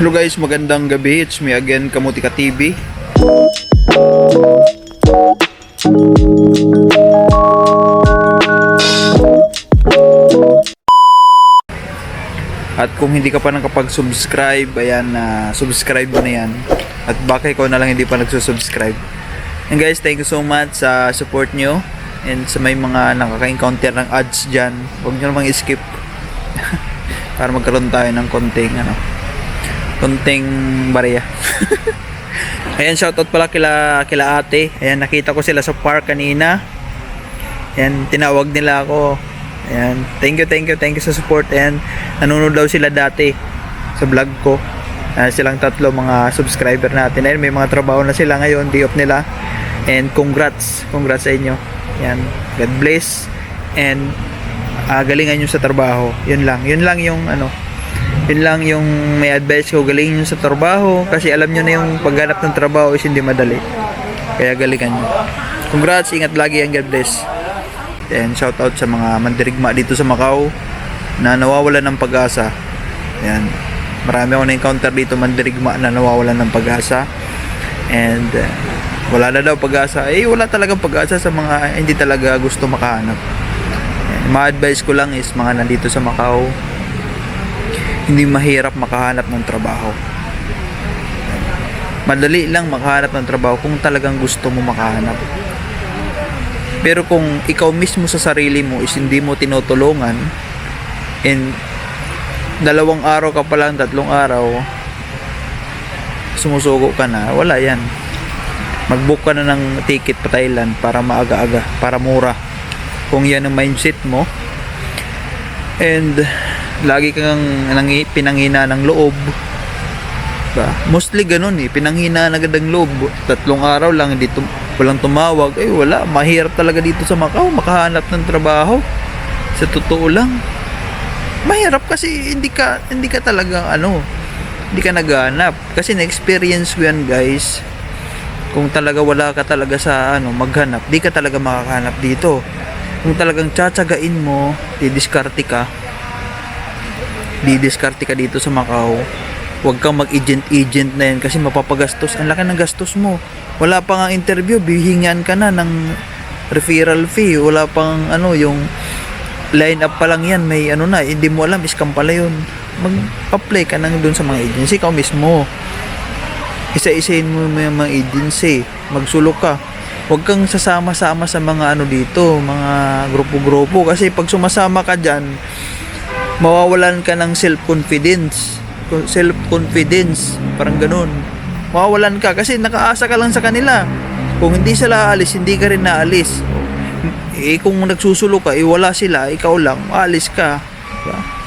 Hello guys, magandang gabi. It's me again, Kamutika TV. At kung hindi ka pa nakapag-subscribe, ayan na subscribe mo na yan. At baka ikaw na lang hindi pa nagsusubscribe. And guys, thank you so much sa support nyo. And sa may mga nakaka-encounter ng ads dyan, huwag nyo namang skip. Para magkaroon tayo ng konting ano, konting barya. Ayan, shoutout pala kila, kila ate. Ayan, nakita ko sila sa park kanina. Ayan, tinawag nila ako. Ayan, thank you, thank you, thank you sa support. Ayan, nanonood daw sila dati sa vlog ko. Ayan, silang tatlo mga subscriber natin. Ayan, may mga trabaho na sila ngayon, day off nila. And congrats, congrats sa inyo. Ayan, God bless. And ah, galingan nyo sa trabaho. Yun lang, yun lang yung ano, yun lang yung may advice ko galingan nyo sa trabaho kasi alam nyo na yung pagganap ng trabaho is hindi madali. Kaya galingan nyo. Congrats ingat lagi and God bless. And shout out sa mga mandirigma dito sa Macau na nawawalan ng pag-asa. Yan. Marami ako na-encounter dito mandirigma na nawawalan ng pag-asa. And uh, wala na daw pag-asa. Eh wala talagang pag-asa sa mga hindi talaga gusto makahanap. Ma-advise ko lang is mga nandito sa Macau hindi mahirap makahanap ng trabaho. Madali lang makahanap ng trabaho kung talagang gusto mo makahanap. Pero kung ikaw mismo sa sarili mo is hindi mo tinutulungan and dalawang araw ka pa lang, tatlong araw sumusugo ka na, wala yan. Mag-book ka na ng ticket pa Thailand para maaga-aga, para mura. Kung yan ang mindset mo, and lagi kang nangi, pinanghina ng loob. Ba mostly ganun eh pinanghina na agad ang loob. Tatlong araw lang tum- walang tumawag. Eh wala mahirap talaga dito sa Macau makahanap ng trabaho. Sa totoo lang. Mahirap kasi hindi ka hindi ka talaga ano hindi ka naghanap kasi na-experience ko yan guys. Kung talaga wala ka talaga sa ano maghanap di ka talaga makakahanap dito. Kung talagang tsatsagain mo didiskarte ka didiskarte ka dito sa Macau. Huwag kang mag-agent-agent na yan kasi mapapagastos. Ang laki ng gastos mo. Wala pa nga interview. Bihingan ka na ng referral fee. Wala pang ano yung line up pa lang yan. May ano na hindi mo alam scam pala yun. Mag-apply ka nang dun sa mga agency. Ikaw mismo. Isa-isahin mo yung mga agency. Magsulok ka. Huwag kang sasama-sama sa mga ano dito mga grupo-grupo. Kasi pag sumasama ka dyan mawawalan ka ng self-confidence. Self-confidence parang ganun. Mawawalan ka kasi nakaasa ka lang sa kanila. Kung hindi sila aalis hindi ka rin naalis. Eh kung nagsusulo ka eh wala sila ikaw lang aalis ka. Diba?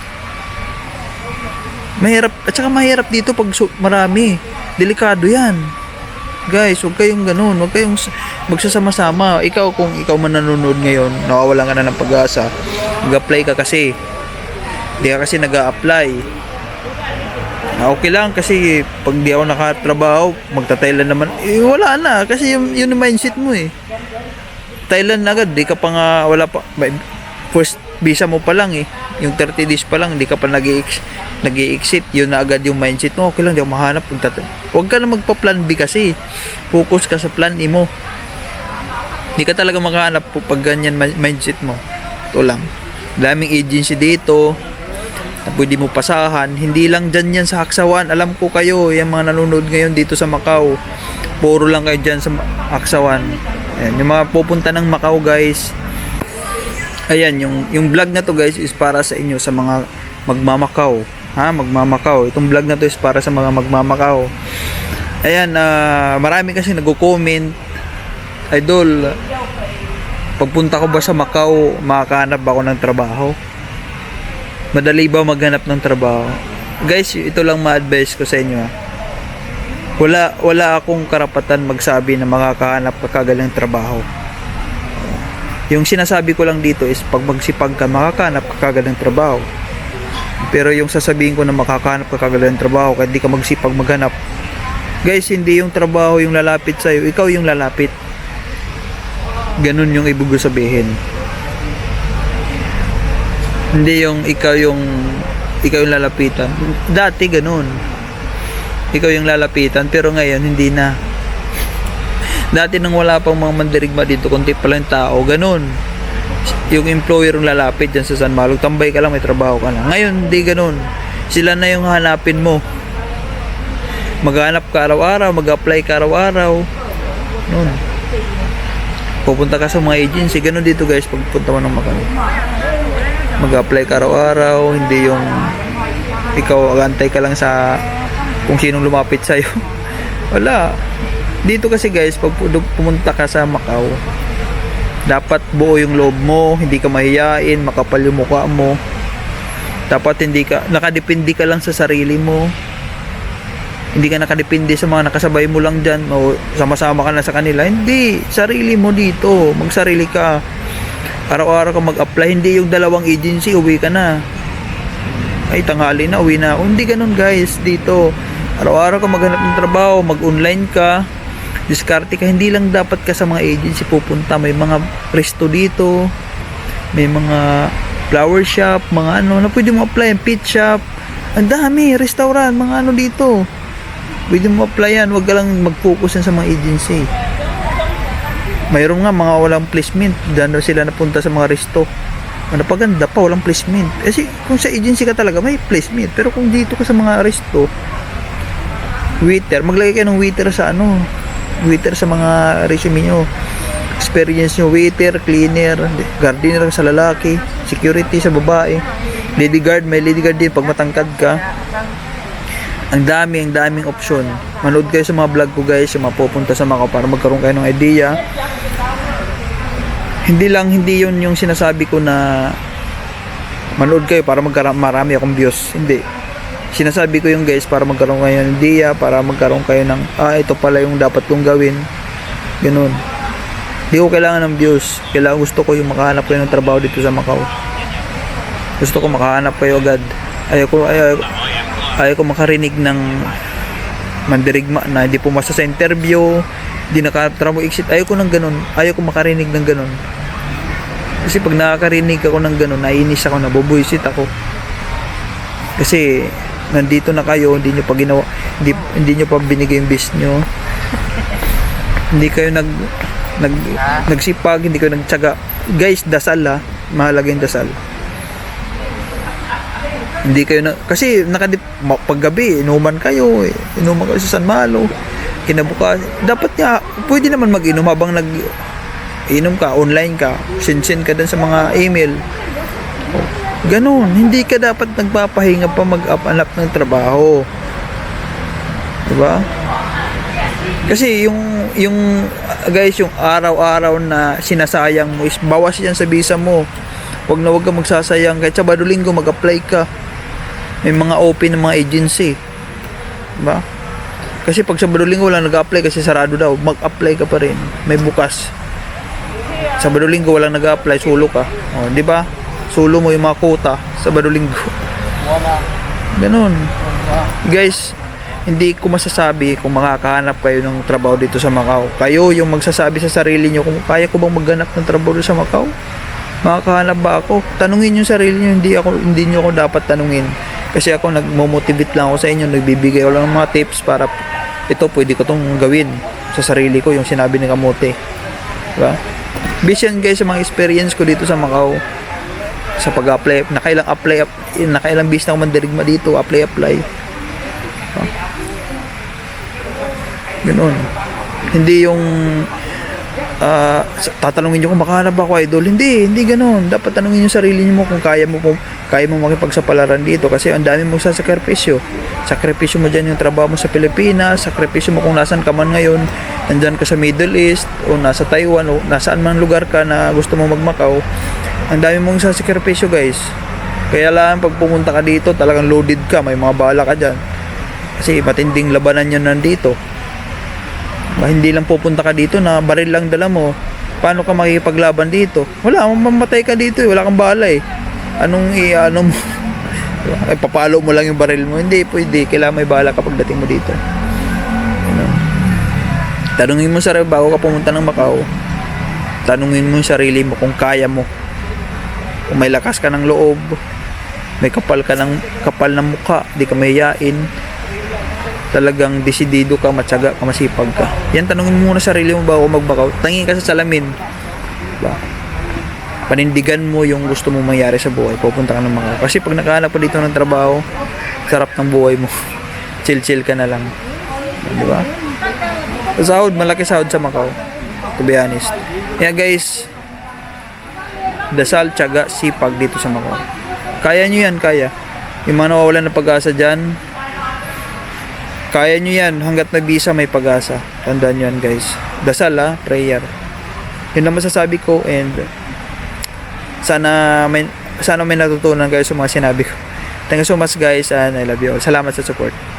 mahirap at saka mahirap dito pag marami. Delikado yan. Guys huwag kayong ganun. Huwag kayong magsasama-sama. Ikaw kung ikaw man nanonood ngayon nawawalan ka na ng pag-asa mag-apply ka kasi hindi ka kasi nag apply okay lang kasi pag di ako nakatrabaho, magta-Thailand naman. Eh, wala na kasi yung, yun yung mindset mo eh. Thailand agad, di ka pa nga, wala pa, first visa mo pa lang eh. Yung 30 days pa lang, di ka pa nag nag exit yun na agad yung mindset mo. Okay lang, di ako mahanap. Huwag ka na magpa-plan B kasi. Focus ka sa plan A mo. Di ka talaga makahanap po pag ganyan mi- mindset mo. Ito lang. Daming agency dito, na pwede mo pasahan. Hindi lang dyan yan sa Haksawan. Alam ko kayo, yung mga nanonood ngayon dito sa Macau. Puro lang kayo dyan sa Haksawan. Ayan, yung mga pupunta ng Macau guys. Ayan, yung, yung vlog na to guys is para sa inyo, sa mga magmamakaw. Ha, magmamakaw. Itong vlog na to is para sa mga magmamakaw. Ayan, ah, marami kasi nagko-comment. Idol, pagpunta ko ba sa Macau, makakahanap ba ako ng trabaho? Madali ba maghanap ng trabaho? Guys, ito lang ma-advise ko sa inyo. ah. Wala wala akong karapatan magsabi na makakahanap ka kagad ng trabaho. Yung sinasabi ko lang dito is pag magsipag ka, makakahanap ka kagad ng trabaho. Pero yung sasabihin ko na makakahanap ka kagad ng trabaho kahit di ka magsipag maghanap. Guys, hindi yung trabaho yung lalapit sa'yo, ikaw yung lalapit. Ganun yung ibig sabihin. Hindi yung ikaw yung ikaw yung lalapitan. Dati ganun. ikaw yung lalapitan pero ngayon hindi na. Dati nang wala pang mga mandirigma dito konti pa lang tao ganun. Yung employer yung lalapit dyan sa San Malo tambay ka lang may trabaho ka na ngayon hindi ganun. Sila na yung hanapin mo. Maghanap ka araw-araw mag-apply ka araw-araw. Nun pupunta ka sa mga agency ganun dito guys pagpunta mo ng Macau mag-apply ka araw-araw hindi yung ikaw agantay ka lang sa kung sinong lumapit sa'yo. Wala. Dito kasi guys pag pu- pumunta ka sa Macau dapat buo yung loob mo hindi ka mahiyain makapal yung mukha mo. Dapat hindi ka nakadepende ka lang sa sarili mo. Hindi ka nakadepende sa mga nakasabay mo lang dyan o sama-sama ka na sa kanila. Hindi sarili mo dito. Magsarili ka araw-araw ka mag-apply hindi yung dalawang agency uwi ka na. Ay tanghali na uwi na. Ako hindi ganun guys dito. Araw-araw ka maghanap ng trabaho mag-online ka diskarte ka. Hindi lang dapat ka sa mga agency pupunta. May mga resto dito may mga flower shop mga ano na pwede mo apply pit shop. Ang dami restaurant mga ano dito. Pwede mo apply yan huwag ka lang mag-focus sa mga agency mayroon nga mga walang placement. Daw sila napunta sa mga resto. Ano paganda pa walang placement. Kasi kung sa agency ka talaga may placement. Pero kung dito ka sa mga resto waiter maglagay kayo ng waiter sa ano waiter sa mga resume nyo. Experience nyo waiter, cleaner gardener sa lalaki security sa babae. Lady guard may lady guard din. Pag matangkad ka ang dami, ang daming option manood kayo sa mga vlog ko guys yung mapupunta sa Macau para magkaroon kayo ng idea. Hindi lang hindi yun yung sinasabi ko na manood kayo para magkaroon marami akong views. Hindi. Sinasabi ko yung guys para magkaroon kayo ng idea para magkaroon kayo ng ah ito pala yung dapat kong gawin. Ganun. Hindi ko kailangan ng views. Kailangan gusto ko yung makahanap kayo ng trabaho dito sa Macau. Gusto ko makahanap kayo agad. Ayaw ko ayaw, ko makarinig ng mandirigma na hindi pumasa sa interview hindi nakatrabaho exit. Ayaw ko ng ganun. Ayaw ko makarinig ng ganun. Kasi pag nakakarinig ako ng ganun naiinis ako nabubuisit ako. Kasi nandito na kayo hindi nyo pa ginawa hindi, hindi nyo pa binigay yung best nyo. Hindi kayo nag nag nagsipag hindi kayo nagtyaga guys dasal ha mahalaga yung dasal hindi kayo na kasi nakadip paggabi inuman kayo eh. inuman kayo sa San Malo kinabukas dapat nga pwede naman mag-inom habang nag inom ka online ka send-send ka dun sa mga email Ganon, hindi ka dapat nagpapahinga pa mag-up-up ng trabaho. 'Di ba? Kasi yung yung guys, yung araw-araw na sinasayang mo is bawas yan sa visa mo. Huwag na huwag ka magsasayang kahit sa Linggo mag-apply ka. May mga open ng mga agency. ba? Kasi pag sa Linggo wala nag-apply kasi sarado daw, mag-apply ka pa rin. May bukas. Sa Linggo walang nag-apply, sulo ka. Oh, 'di ba? Sulo mo yung mga quota sa Linggo. Ganon. Guys, hindi ko masasabi kung makakahanap kayo ng trabaho dito sa Macau. Kayo yung magsasabi sa sarili nyo kung kaya ko bang maghanap ng trabaho sa Macau? Makakahanap ba ako? Tanungin yung sarili nyo, hindi ako hindi nyo ako dapat tanungin. Kasi ako nagmo-motivate lang ako sa inyo, nagbibigay ako lang ng mga tips para ito pwede ko tong gawin sa sarili ko yung sinabi ni Kamote. Diba? Based yan guys sa mga experience ko dito sa Macau sa pag-apply, nakailang apply, nakailang bis na ako mandirigma dito, apply, apply. Ganun. Hindi yung sa- tatanungin nyo kung makahanap ako idol. Hindi, hindi ganun. Dapat tanungin yung sarili nyo mo kung kaya mo kung kaya mo makipagsapalaran dito kasi ang dami mong sasakripisyo. Sakripisyo mo dyan yung trabaho mo sa Pilipinas, sakripisyo mo kung nasan ka man ngayon, nandyan ka sa Middle East o nasa Taiwan o nasaan man lugar ka na gusto mo magmakaw. Ang dami mong sasakripisyo guys. Kaya lang pag pumunta ka dito talagang loaded ka, may mga bala ka dyan. Kasi matinding labanan yan nandito. Ba, hindi lang pupunta ka dito na baril lang dala mo. Paano ka makikipaglaban dito? Wala, mamamatay ka dito eh. Wala kang bala eh. Anong i ano mo? Ay, papalo mo lang yung baril mo. Hindi, pwede. Kailangan may bala kapag dating mo dito. Ano? Tanungin mo sa bago ka pumunta ng Macau. Tanungin mo yung sarili mo kung kaya mo. Kung may lakas ka ng loob. May kapal ka ng kapal ng mukha, di ka mahiyain. Talagang desidido ka, matyaga ka, masipag ka. Yan, tanungin mo muna sa sarili mo bago mag-back out. Tangin ka sa salamin. Diba? Panindigan mo yung gusto mo mangyari sa buhay. Pupunta ka ng mga. Kasi pag nakahanap ka dito ng trabaho, sarap ng buhay mo. Chill-chill ka na lang. Di ba? Sahod, malaki sahod sa Macau. To be honest. Kaya guys, dasal, tiyaga, sipag dito sa Macau. Kaya nyo yan, kaya. Yung mga nawawalan ng pag-asa dyan, kaya nyo yan. Hanggat may visa, may pag-asa. Tandaan nyo yan, guys. Dasal, ha? Prayer. Yun lang masasabi ko and sana may sana may natutunan kayo sa mga sinabi ko. Thank you so much guys and I love you all. Salamat sa support.